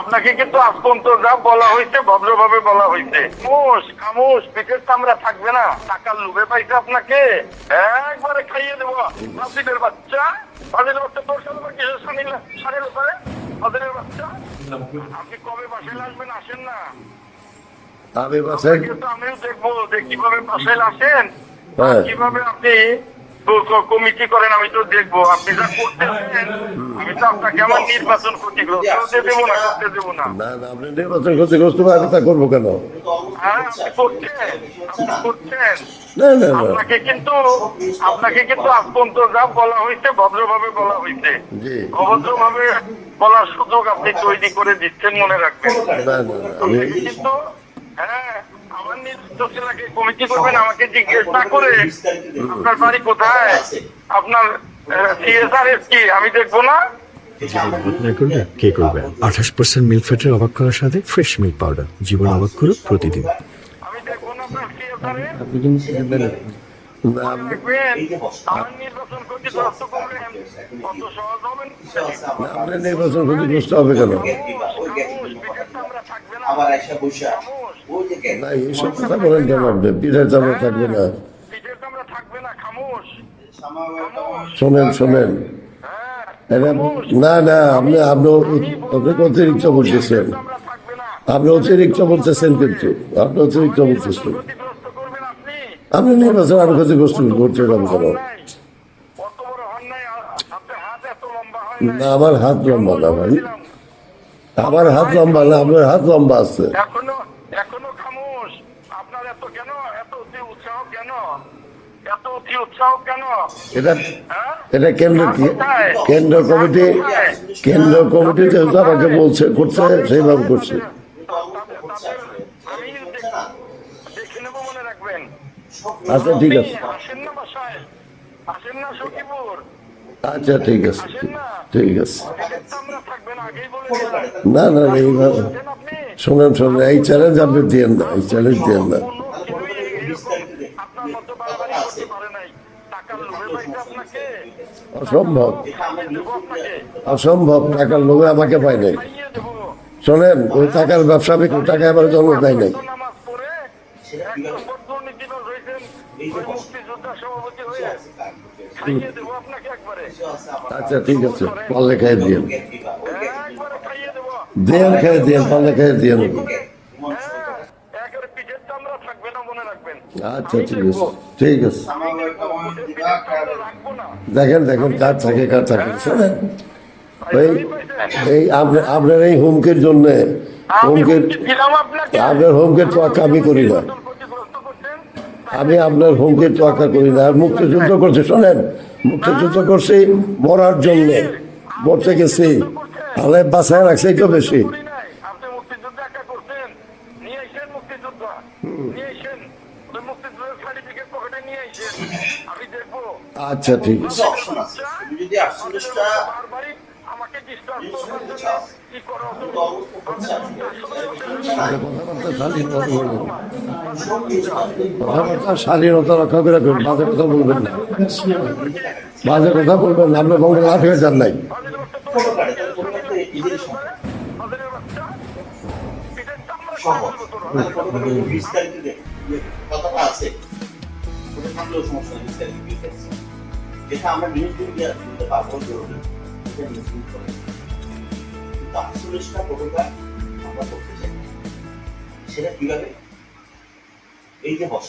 আপনাকে কিন্তু আজ যা বলা হয়েছে ভদ্রভাবে বলা হয়েছে। খামোশ খামোশ পিঠের চামড়া থাকবে না। টাকার লোভে পাইছে আপনাকে। একবারে খাইয়ে দেবো। ফাজিলের বাচ্চা। ফাজিলের বাচ্চা তোর সাথে আবার কিসের সানিল সানিল ব্যাপারে? ফাজিলের বাচ্চা? আপনি কবে বাসায় আসবেন আসেন না। আমি বাসায় কিন্তু আমিও দেখব যে কীভাবে বাসায় আসেন। হ্যাঁ। কীভাবে আপনি কমিটি করেন আমি তো দেখব। আপনি যা করতেছেন আমি তো আপনাকে আমার নির্বাচন ক্ষতিগ্রস্ত হতে দেবো না করতে দেবো না। না না আপনি নির্বাচন ক্ষতিগ্রস্ত হবে আমি তা করব কেন? হ্যাঁ আপনি করছেন আপনি করছেন। না না না। আপনাকে কিন্তু আপনাকে কিন্তু আজ পর্যন্ত যা বলা হয়েছে ভদ্রভাবে বলা হয়েছে। অভদ্রভাবে বলার সুযোগ আপনি তৈরি করে দিচ্ছেন মনে রাখবেন। না না কিন্তু হ্যাঁ নির্দিষ্ট ছেলেকে কমিটি করবেন আমাকে জিজ্ঞেস না করে আপনার বাড়ি কোথায় আপনার সিএসআর কি আমি দেখব না কে করবে আঠাশ পার্সেন্ট মিল্ক ফ্যাটের অবাক করার সাথে ফ্রেশ মিল্ক পাউডার জীবন অবাক করুক প্রতিদিন আমি দেখব না আপনার আপনি আমার নির্বাচন ক্ষতিগ্রস্ত আপনি হবে কেন আবার না এইসব কথা বলেন কেন আপনি? পিঠের চামড়া থাকবে না। পিঠের চামড়া থাকবে না শোনেন শোনেন। হ্যাঁ না না আপনি আপনি অতিরিক্ত বলতেছেন। আপনি অতিরিক্ত বলতেছেন কিন্তু। আপনি অতিরিক্ত বলতেছেন। আপনি। নির্বাচন আমি ক্ষতিগ্রস্ত করতে যাব কেন? না আমার হাত লম্বা না ভাই। আমার হাত লম্বা না আপনার হাত লম্বা আছে এখনও এখনও খামোশ আপনার এত কেন? এত অতি উৎসাহ কেন? এত অতি উৎসাহ কেন? এটা হ্যাঁ? এটা কেন্দ্র কি? কেন্দ্র কমিটি কেন্দ্র কমিটি বলছে করছে সেইভাবে করছে। তাদের- তাদের আমি দেখে নেব মনে রাখবেন। আচ্ছা ঠিক আছে। আসেন না বাসায়। আসেন না সখীপুর। আচ্ছা ঠিক আছে। ঠিক আছে। না না এইভাবে শোনেন শোনেন এই চ্যালেঞ্জ আপনি দিয়েন না এই চ্যালেঞ্জ দিয়েন না। অসম্ভব। অসম্ভব টাকার লোভে আমাকে পাই নাই। শোনেন ওই টাকার ব্যবসা আমি টাকা আমার জন্ম দেয় নাই। আচ্ছা ঠিক আছে পাল্লে খাই দিয়ে। দেন খাই দিয়ে পাল্লে খাই দিয়ে নেব হ্যাঁ একেবারে পিঠের চামড়া থাকবে না মনে রাখবেন। আচ্ছা ঠিক আছে। ঠিক আছে। দেখেন দেখেন কার থাকে কার থাকে। শোনেন এই এই আপনার এই হুমকির জন্য হুমকির আপনার হুমকির তোয়াক্কা আমি করি না। আমি আপনার হুমকির তোয়াক্কা করি না। আর মুক্তিযুদ্ধ করছি শোনেন মুক্তিযুদ্ধ করছি মরার জন্যে। মরতে গেছি। তাহলে বাসায় রাখছে তো বেশি করি নাই আপনি মুক্তিযুদ্ধ একা করছেন নিয়ে আইসেন মুক্তিযুদ্ধ নিয়ে আইসেন ওই মুক্তিযুদ্ধের সার্টিফিকেট পকেটে নিয়ে আইসেন আমি দেখব আচ্ছা ঠিক আছে অপশন আছে তুমি যদি আটচল্লিশটা বারবারই আমাকে ডিস্টার্ব করবার জন্য কি করা হতো কথাবার্তা স্বাধীনতা রক্ষা করে রাখবেন বাজে কথা বলবেন না বাজে কথা বলবেন না আপনার লাভ হয়ে যান নাই বিস্তারিত দেখ কথাটা আছে। ওটা থাকলেও সমস্যা নেই বিস্তারিত ফেলছি। যেটা আমরা নিউজ মিডিয়া দিতে পারব জরুরি, সেটা নিউজ মিডিয়া করে কিন্তু আটচল্লিশটা কতটা আমরা করতে চাই? সেটা কীভাবে? এই যে বসে।